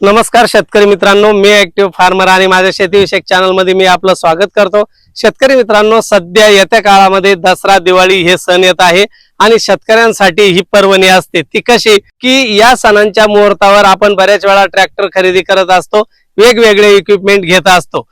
नमस्कार शेतकरी मित्रांनो मी ऍक्टिव्ह फार्मर आणि माझ्या शेतीविषयक चॅनलमध्ये मी आपलं स्वागत करतो. शेतकरी मित्रांनो सध्या येत्या काळामध्ये दसरा दिवाळी हे सण येत आहे आणि शेतकऱ्यांसाठी ही पर्वणी असते. ती कशी? की या सणांच्या मुहूर्तावर आपण बऱ्याच वेळा ट्रॅक्टर खरेदी करत असतो वेगवेगळे इक्विपमेंट घेत असतो.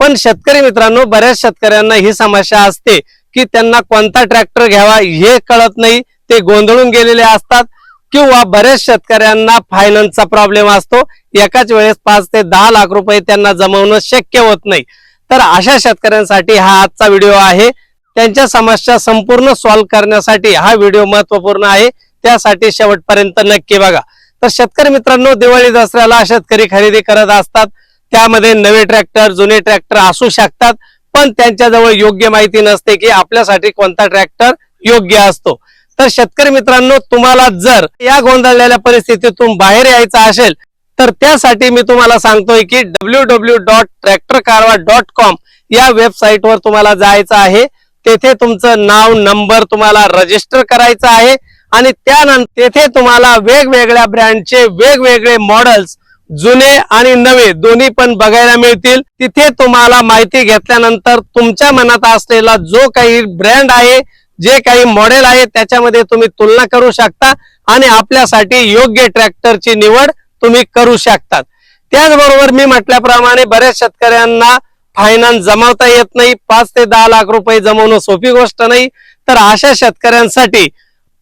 पण शेतकरी मित्रांनो बऱ्याच शेतकऱ्यांना ही समस्या असते की त्यांना कोणता ट्रॅक्टर घ्यावा हे कळत नाही. ते गोंधळून गेलेले असतात. किंवा बऱ्याच शेतकऱ्यांना फायनान्सचा प्रॉब्लेम असतो. एकाच वेळेस पाच ते दहा लाख रुपये त्यांना जमवणं शक्य होत नाही. तर अशा शेतकऱ्यांसाठी हा आजचा व्हिडिओ आहे. त्यांच्या समस्या संपूर्ण सॉल्व्ह करण्यासाठी हा व्हिडिओ महत्त्वपूर्ण आहे. त्यासाठी शेवटपर्यंत नक्की बघा. तर शेतकरी मित्रांनो दिवाळी दसऱ्याला शेतकरी खरेदी करत असतात. त्यामध्ये नवे ट्रॅक्टर जुने ट्रॅक्टर असू शकतात. पण त्यांच्याजवळ योग्य माहिती नसते की आपल्यासाठी कोणता ट्रॅक्टर योग्य असतो. तर शेतकरी मित्रांनो तुम्हाला जर या गोंधळलेल्या परिस्थितीतून बाहेर यायचं असेल तर त्यासाठी मी तुम्हाला सांगतोय की W W dot tractor Karva dot com या वेबसाईटवर तुम्हाला जायचं आहे. तेथे तुमचं नाव नंबर तुम्हाला रजिस्टर करायचं आहे. आणि त्यानंतर तेथे तुम्हाला वेगवेगळ्या ब्रँडचे वेगवेगळे मॉडेल्स जुने आणि नवे दोन्ही पण बघायला मिळतील. तिथे तुम्हाला माहिती घेतल्यानंतर तुमच्या मनात असलेला जो काही ब्रँड आहे जे काही मॉडेल आहे त्याच्यामध्ये तुम्ही तुलना करू शकता आणि आपल्यासाठी योग्य ट्रॅक्टरची निवड तुम्ही करू शकतात. त्याचबरोबर मी म्हटल्याप्रमाणे बऱ्याच शेतकऱ्यांना फायनान्स जमावता येत नाही पाच ते दहा लाख रुपये जमवणं सोपी गोष्ट नाही. तर अशा शेतकऱ्यांसाठी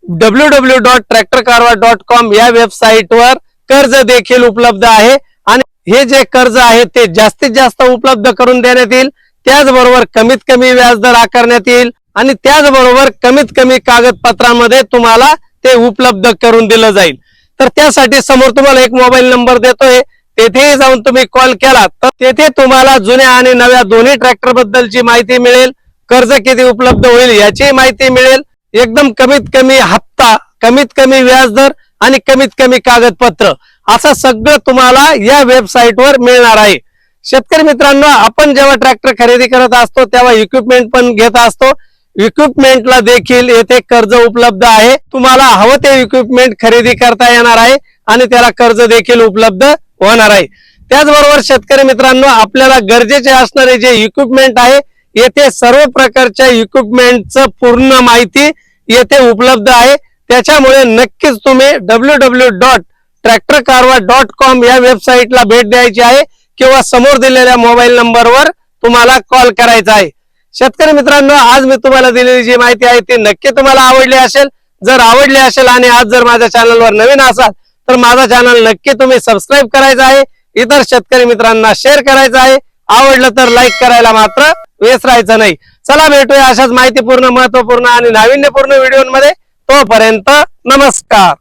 डब्ल्यू डब्ल्यू डॉट ट्रॅक्टर कारवा डॉट कॉम या वेबसाईटवर कर्ज देखील उपलब्ध आहे. आणि हे जे कर्ज आहे ते जास्तीत जास्त उपलब्ध करून देण्यात येईल. त्याचबरोबर कमीत कमी व्याजदर आकारण्यात येईल. आणि त्याचबरोबर कमीत कमी कागदपत्रामध्ये तुम्हाला ते उपलब्ध करून दिलं जाईल. तर त्यासाठी समोर तुम्हाला एक मोबाईल नंबर देतोय. तेथेही जाऊन तुम्ही कॉल केला तर तेथे तुम्हाला जुन्या आणि नव्या दोन्ही ट्रॅक्टर बद्दलची माहिती मिळेल. कर्ज किती उपलब्ध होईल याची माहिती मिळेल. एकदम कमीत कमी हप्ता कमीत कमी व्याजदर आणि कमीत कमी कागदपत्र असं सगळं तुम्हाला या वेबसाईटवर मिळणार आहे. शेतकरी मित्रांनो आपण जेव्हा ट्रॅक्टर खरेदी करत असतो तेव्हा इक्विपमेंट पण घेत असतो. इक्विपमेंटला देखील येथे कर्ज उपलब्ध आहे. तुम्हाला हवं ते इक्विपमेंट खरेदी करता येणार आहे आणि त्याला कर्ज देखील उपलब्ध होणार आहे. त्याचबरोबर शेतकरी मित्रांनो आपल्याला गरजेचे असणारे जे इक्विपमेंट आहे येथे सर्व प्रकारच्या इक्विपमेंटचं पूर्ण माहिती येथे उपलब्ध आहे. त्याच्यामुळे नक्कीच तुम्ही डब्ल्यू डब्ल्यू डॉट ट्रॅक्टर कारवा डॉट कॉम या वेबसाईटला भेट द्यायची आहे किंवा समोर दिलेल्या मोबाईल नंबरवर तुम्हाला कॉल करायचा आहे. शेतकरी मित्रांनो आज मी तुम्हाला दिलेली जी माहिती आहे ती नक्की तुम्हाला आवडली असेल. जर आवडली असेल आणि आज जर माझ्या चॅनलवर नवीन असाल तर माझा चॅनल नक्की तुम्ही सबस्क्राईब करायचा आहे. इतर शेतकरी मित्रांना शेअर करायचं आहे. आवडलं तर लाईक करायला मात्र विसरायचं नाही. चला भेटूया अशाच माहितीपूर्ण महत्त्वपूर्ण आणि नाविन्यपूर्ण व्हिडिओमध्ये तोपर्यंत नमस्कार.